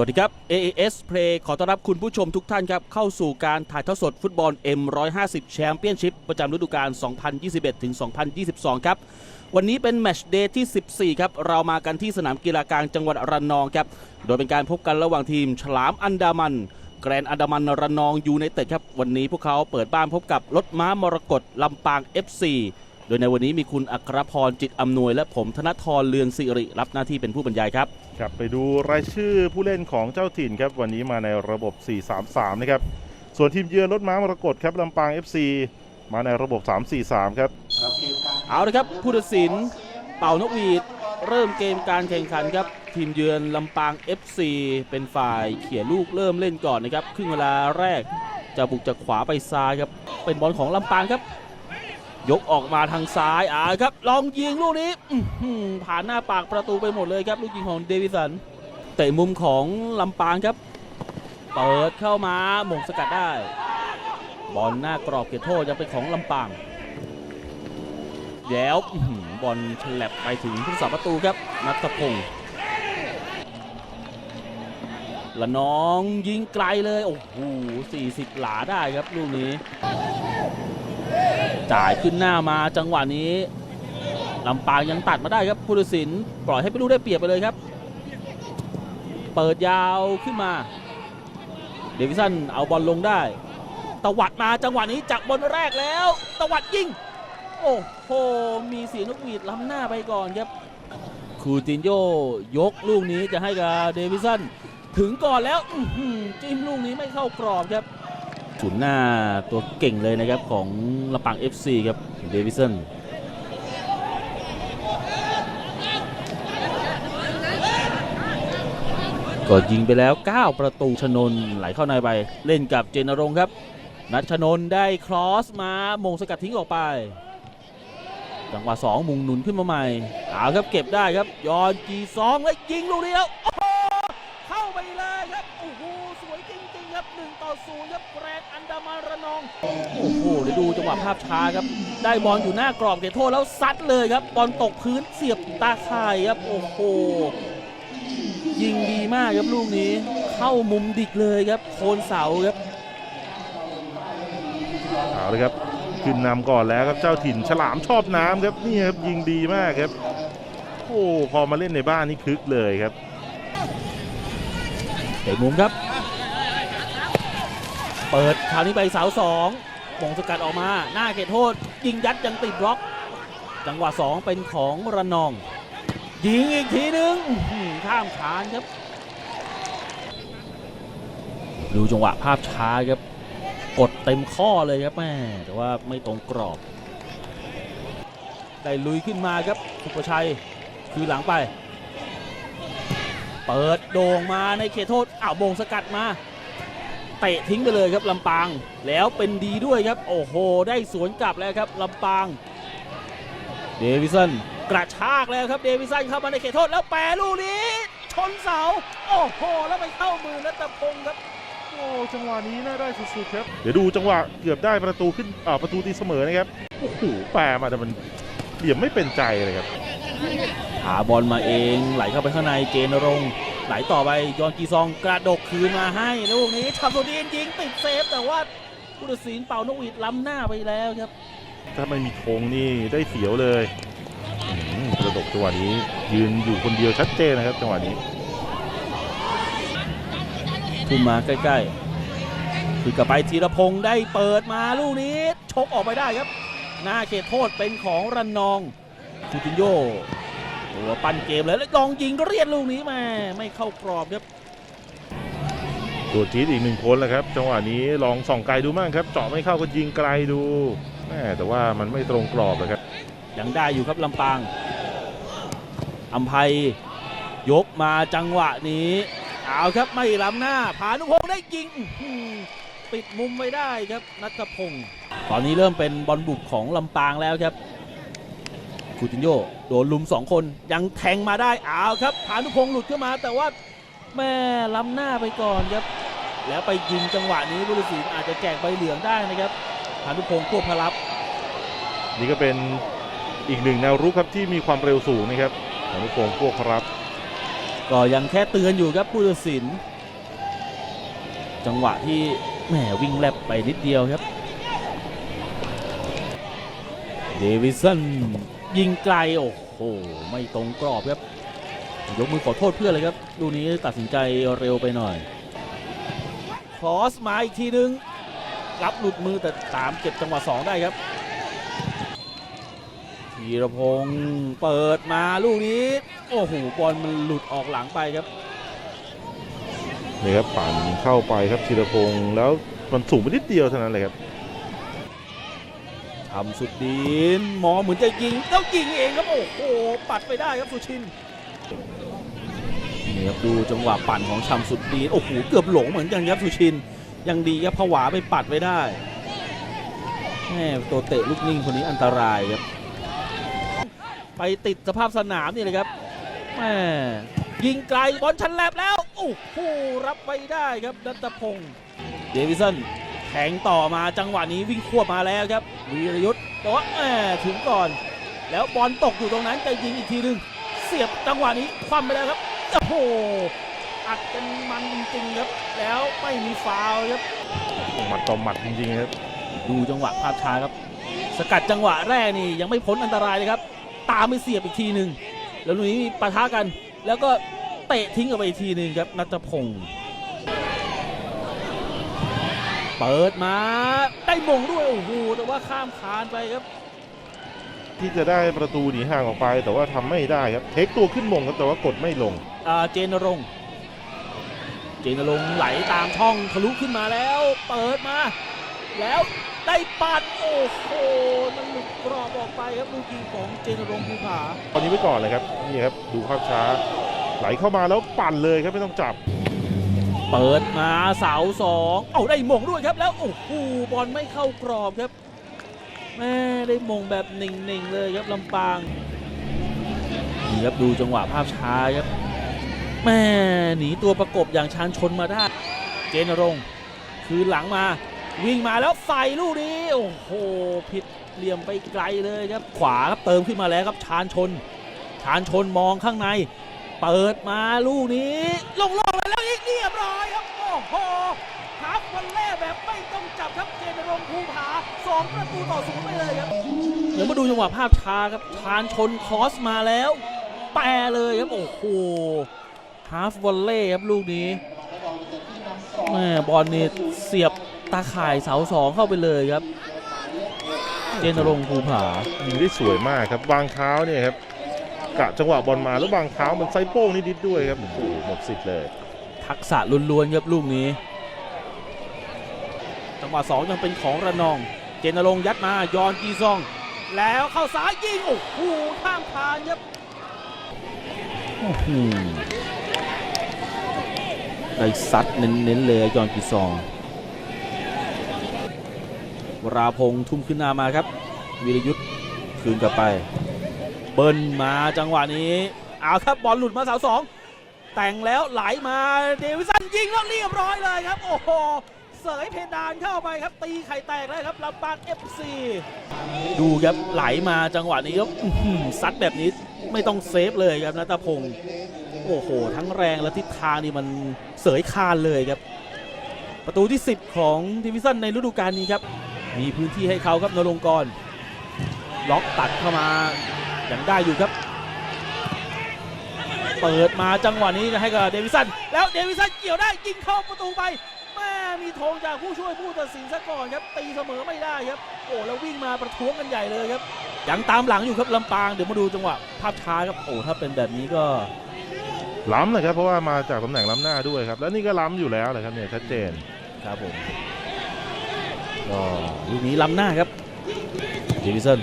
วัสดีครับ AAS Play ขอต้อนรับคุณผู้ชมทุกท่านครับ เข้าสู่การถ่ายทอดสดฟุตบอล M150 แชมเปี้ยนชิพประจำฤดูกาล 2021ถึง2022 ครับ วันนี้เป็นแมชเดย์ที่ 14 ครับ เรามากันที่สนามกีฬากลางจังหวัดระนองครับ โดยเป็นการพบกันระหว่างทีมฉลามอันดามัน แกรนอันดามันระนองยูไนเต็ดครับ วันนี้พวกเขาเปิดบ้านพบกับรถม้ามรกตลำปาง FC โดยในวันนี้มีคุณอัครพรจิตอำนวย และผมธนทรเลือนสิริ รับหน้าที่เป็นผู้บรรยายครับ ครับ ไปดูรายชื่อผู้เล่นของเจ้าถิ่นครับ วันนี้มาในระบบ 4-3-3 นะครับ ส่วนทีมเยือนรถม้ามรกตครับลำปาง FC มาในระบบ 3-4-3 ครับ เอาละครับผู้ตัดสินเป่านกหวีดเริ่มเกมการแข่งขันครับ ทีมเยือนลำปาง FC เป็นฝ่ายเขี่ยลูกเริ่มเล่นก่อนนะครับครึ่งเวลาแรกจะบุกจากขวาไปซ้ายครับ เป็นบอลของลำปางครับ ยกออกมาทางซ้ายอ่าครับ ลองยิงลูกนี้ผ่านหน้าปากประตูไปหมดเลยครับ ลูกยิงของเดวิสันเตะมุมของลำปางครับ เปิดเข้ามาหม่งสกัดได้ บอลหน้ากรอบเขตโทษยังเป็นของลำปางแล้วบอลฉลับไปถึงผู้สาประตูครับนัทพงศ์ละน้องยิงไกลเลย โอ้โห40 หลาได้ครับลูกนี้ จ่ายขึ้นหน้ามาจังหวะนี้ลำปางยังตัดมาได้ครับผู้ตัดสินปล่อยให้เป็นลูกได้เปรียบไปเลยครับ เปิดยาวขึ้นมา เดวิสันเอาบอลลงได้ ตวัดมาจังหวะนี้จากบอลแรกแล้ว ตวัดยิง โอ้โห มีเสียงนกหวีดล้ำหน้าไปก่อนครับคูตินโยยกลูกนี้จะให้กับเดวิสันถึงก่อนแล้วจิ้มลูกนี้ไม่เข้ากรอบครับ ศูนย์หน้าตัวเก่งเลยนะครับของลำปาง FC ครับเดวิสันก็ยิงไปแล้ว 9 ประตูชนนไหลเข้าในไปเล่นกับเจนรงครับ นัทชนนได้ครอสมามงสกัดทิ้งออกไป จังหวะ2มุงหนุนขึ้นมาใหม่เอาครับเก็บได้ครับยอนจีซองแล้วยิงลูกนี้แล้วเข้าไปเลยครับโอ้โหสวยจริงๆครับ1ต่อ0ครับก นด์อันดามันระนอง โอ้โหเดี๋ยวดูจังหวะภาพช้าครับ ได้บอลอยู่หน้ากรอบเขตโทษแล้วซัดเลยครับ บอลตกพื้นเสียบตาข่ายครับ โอ้โห ยิงดีมากครับลูกนี้ เข้ามุมดิกเลยครับ โคนเสาครับ เอาเลยครับ ขึ้นนำก่อนแล้วครับเจ้าถิ่นฉลามชอบน้ำครับนี่ครับยิงดีมากครับ โอ้พอมาเล่นในบ้านนี่คึกเลยครับเตะมุมครับ เปิดคราวนี้ไปเสาสองมงสกัดออกมาหน้าเขตโทษ ยิงยัดยังติดบล็อก จังหวะสองเป็นของระนองยิงอีกทีนึงข้ามคานครับ ดูจังหวะภาพช้าครับ กดเต็มข้อเลยครับแม่แต่ว่าไม่ตรงกรอบ ได้ลุยขึ้นมาครับสุประชัยคือหลังไป เปิดโด่งมาในเขตโทษอ้าวโมงสกัดมา เตะทิ้งไปเลยครับลำปาง แล้วเป็นดีด้วยครับ โอ้โห ได้สวนกลับแล้วครับลำปาง เดวิสันกระชากแล้วครับเดวิสันเข้ามาในเขตโทษแล้วแปรลูกนี้ชนเสา โอ้โห แล้วไปเข้ามือนัตพงศ์ครับโอ้จังหวะนี้น่าได้สุดๆครับ เดี๋ยวดูจังหวะเกือบได้ประตูขึ้นอ่าประตูตีเสมอนะครับ โอ้โหแปรมาแต่มันเหลี่ยมไม่เป็นใจเลยครับ หาบอลมาเอง ไหลเข้าไปข้างในเจนรงค์ไหลต่อไปยอนกีซองกระดกคืนมาให้ลูกนี้ทำตัวดียิงติดเซฟ แต่ว่าผู้ตัดสินเป่านกหวีดล้ำหน้าไปแล้วครับ ถ้าไม่มีธงนี่ได้เสียวเลยอืมกระดกจังหวะนี้ยืนอยู่คนเดียวชัดเจนนะครับจังหวะนี้ขึ้นมาใกล้ๆคือกลับไปธีรพงศ์ได้เปิดมาลูกนี้ชกออกไปได้ครับ หน้าเขตโทษเป็นของรันนองคูตินโย ตัวปั้นเกมเลยแล้วลองยิงเรียดลูกนี้แม่ไม่เข้ากรอบครับตัวจี๊ดอีกหนึ่งคนแล้วครับ จังหวะนี้ลองส่องไกลดูมั่งครับ เจาะไม่เข้าก็ยิงไกลดูแม่แต่ว่ามันไม่ตรงกรอบเลยครับยังได้อยู่ครับลำปางอัมภัยยกมาจังหวะนี้เอาครับไม่ล้ำหน้าผานุพงศ์ได้ยิงอื้อหือปิดมุมไว้ได้ครับนัทพงศ์ตอนนี้เริ่มเป็นบอลบุกของลำปางแล้วครับ คูตินโยโดนลุมสองคนยังแทงมาได้เอาครับผานุพงศ์หลุดขึ้นมาแต่ว่าแม่ล้ำหน้าไปก่อนครับ แล้วไปยิงจังหวะนี้บุรุษีอาจจะแจกใบเหลืองได้นะครับผานุพงศ์ควบพลับ นี่ก็เป็นอีกหนึ่งแนวรุกครับที่มีความเร็วสูงนะครับอนุพงศ์พวกครับ ก็ยังแค่เตือนอยู่ครับผู้ตัดสิน จังหวะที่แหมวิ่งแลบไปนิดเดียวครับเดวิสัน ยิงไกลโอ้โหไม่ตรงกรอบครับยกมือขอโทษเพื่อนเลยครับดูนี้ตัดสินใจเร็วไปหน่อยคอสมาอีกทีนึง รับหลุดมือแต่ตามเก็บจังหวะ2ได้ครับธีรพงศ์เปิดมาลูกนี้ โอ้โหบอลมันหลุดออกหลังไปครับนี่ครับปั่นเข้าไปครับธีรพงศ์แล้วมันสูงไปนิดเดียวเท่านั้นเลยครับ ทำสุดดีนมองเหมือนจะยิงแล้วยิงเองครับโอ้โหปัดไปได้ครับสุชินนี่ครับดูจังหวะปั่นของชำสุดดีนโอ้โหเกือบหลงเหมือนกันครับสุชิน ยังดีครับผวาไปปัดไว้ได้แม่ตัวเตะลูกนิ่งคนนี้อันตรายครับไปติดสภาพสนามนี่เลยครับแม่ยิงไกลบอลชันแลบแล้วโอ้โหรับไปได้ครับดัตพงศ์เดวิสัน แทงต่อมาจังหวะนี้วิ่งควบมาแล้วครับวีรยุทธ์แต่ว่าแหมถึงก่อน แล้วบอลตกอยู่ตรงนั้นจะยิงอีกทีหนึง เสียบจังหวะนี้คว่ำไปแล้วครับโอ้โหอัดกันมันจริงๆครับแล้วไม่มีฟาวล์ครับหมัดต่อหมัดจริงๆครับ ดูจังหวะภาพช้าครับ สกัดจังหวะแรกนี่ยังไม่พ้นอันตรายเลยครับ ตามไปเสียบอีกทีหนึ่งแล้วลูกนี้มีปะทะกัน แล้วก็เตะทิ้งออกไปอีกทีหนึ่งครับนัทพงศ์ เปิดมาได้มงด้วยโอ้โหแต่ว่าข้ามคานไปครับ ที่จะได้ประตูหนีห่างออกไป แต่ว่าทำไม่ได้ครับเทคตัวขึ้นมงครับแต่ว่ากดไม่ลงอ่าเจนรงค์เจนรงค์ไหลตามช่องทะลุขึ้นมาแล้ว เปิดมา แล้วได้ปัดโอ้โหมันหลุดกรอบออกไปครับลูกยิงของเจนรงค์ภูผาตอนนี้ไว้ก่อนเลยครับนี่ครับดูภาพช้า ไหลเข้ามาแล้วปั่นเลยครับไม่ต้องจับ เปิดมาเสาสองเอาได้มงด้วยครับแล้วโอ้โหบอลไม่เข้ากรอบครับแม่ได้มงแบบหนิ่งๆเลยครับลำปางนี่ครับดูจังหวะภาพช้าครับแม่หนีตัวประกบอย่างชานชนมาได้เจนรงคืนหลังมาวิ่งมาแล้วใส่ลูกนี้โอ้โหผิดเหลี่ยมไปไกลเลยครับ ขวาครับเติมขึ้นมาแล้วครับชานชน ชานชนมองข้างใน เปิดมาลูกนี้ลงล แล้วอีกเรียบร้อยครับ โอ้โหหาวันแรกแบบไม่ต้องจับครับเจนรงค์ภูผาสองประตูต่อศูนย์ไปเลยครับ เดี๋ยวมาดูจังหวะภาพช้าครับชานชนคอสมาแล้ว แปรเลยครับ โอ้โหฮาฟวอลเล่ครับลูกนี้แม่บอลนี่เสียบตาข่ายเสาสองเข้าไปเลยครับ เจนรงค์ภูผายิงได้สวยมากครับวางเท้าเนี่ยครับกะจังหวะบอลมาแล้ววางเท้ามันไซโป้งนิดๆด้วยครับโอ้โหหมดสิทธิ์เลย ทักษะล้วนๆครับลูกนี้จังหวะสองยังเป็นของระนอง เจนรงค์ยัดมายอนกีซอง แล้วเข้าซ้ายยิงโอ้โหข้ามคานครับโอ้โหได้ซัดเน้นๆเลยยอนกีซองวราพงษ์ทุ่มขึ้นหน้ามาครับ วิรยุทธ์คืนกลับไป เบิ้ลมาจังหวะนี้เอาครับบอลหลุดมาเสาสอง แต่งแล้วไหลมาเดวิสันยิงแล้วเรียบร้อยเลยครับ โอ้โหเสยเพดานเข้าไปครับ ตีไข่แตกเลยครับลำปาง FC ดูครับไหลมาจังหวะนี้ครับซัดแบบนี้ไม่ต้องเซฟเลยครับนัตพงศ์โอ้โห ทั้งแรงและทิศทางนี่มันเสยคานเลยครับ ประตูที่ 10 ของดิวิสันในฤดูกาลนี้ครับ มีพื้นที่ให้เขาครับนรงกร ล็อกตัดเข้ามายังได้อยู่ครับ เปิดมาจังหวะนี้จะให้กับเดวิสัน แล้วเดวิสันเกี่ยวได้ยิงเข้าประตูไปแม่มีธงจากผู้ช่วยผู้ตัดสินซะก่อนครับตีเสมอไม่ได้ครับโอ้แล้ววิ่งมาประท้วงกันใหญ่เลยครับยังตามหลังอยู่ครับลำปางเดี๋ยวมาดูจังหวะภาพช้าครับโอ้ถ้าเป็นแบบนี้ก็ล้ำเลยครับเพราะว่ามาจากตำแหน่งล้ำหน้าด้วยครับ แล้วนี่ก็ล้ำอยู่แล้วเลยครับเนี่ยชัดเจนครับผมก็ลูกนี้ล้ำหน้าครับเดวิสัน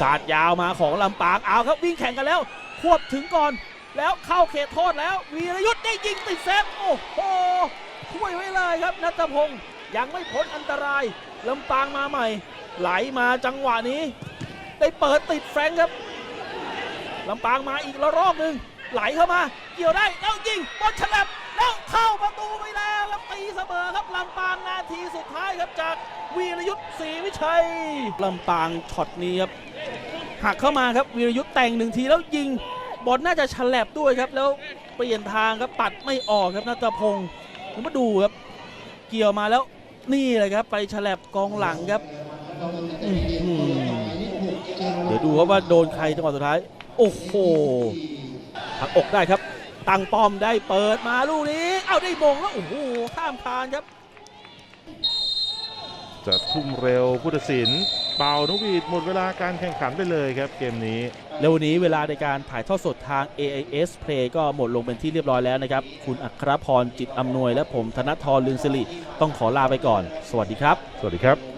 สาดยาวมาของลำปางเอาครับวิ่งแข่งกันแล้ว ควบถึงก่อน แล้วเข้าเขตโทษแล้ววีรยุทธ์ได้ยิงติดเซฟโอ้โหช่วยไว้เลยครับนัทพงศ์ยังไม่พ้นอันตรายลำปางมาใหม่ ไหลมาจังหวะนี้ ได้เปิดติดแฟรงครับลำปางมาอีกระรอกหนึ่งไหลเข้ามา เกี่ยวได้แล้วยิงบอลฉลับแล้วเข้าประตูไปแล้วแล้วตีเสมอครับลำปางนาทีสุดท้ายครับจากวีรยุทธ์ศรีวิชัยลำปางช็อตนี้ครับ หักเข้ามาครับวีรยุทธ์แต่งหนึ่งทีแล้วยิงบอลน่าจะฉลับด้วยครับ แล้วเปลี่ยนทางครับปัดไม่ออกครับนัตพงศ์ผมมาดูครับ เกี่ยวมาแล้วนี่เลยครับ ไปฉลับกองหลังครับเดี๋ยวดูครับว่าโดนใครจังหวะสุดท้าย โอ้โหหักอกได้ครับ ตั้งป้อมได้เปิดมาลูกนี้ เอาได้มงแล้วโอ้โหข้ามคานครับ จะทุ่มเร็วผู้ตัดสิน เป่านกหวีดหมดเวลาการแข่งขันไปเลยครับเกมนี้แล้ววันนี้เวลาในการถ่ายทอดสดทาง AIS Play ก็หมดลงเป็นที่เรียบร้อยแล้วนะครับ คุณอัครพรจิตอำนวยและผมธนทรลืนสิริต้องขอลาไปก่อน สวัสดีครับ สวัสดีครับ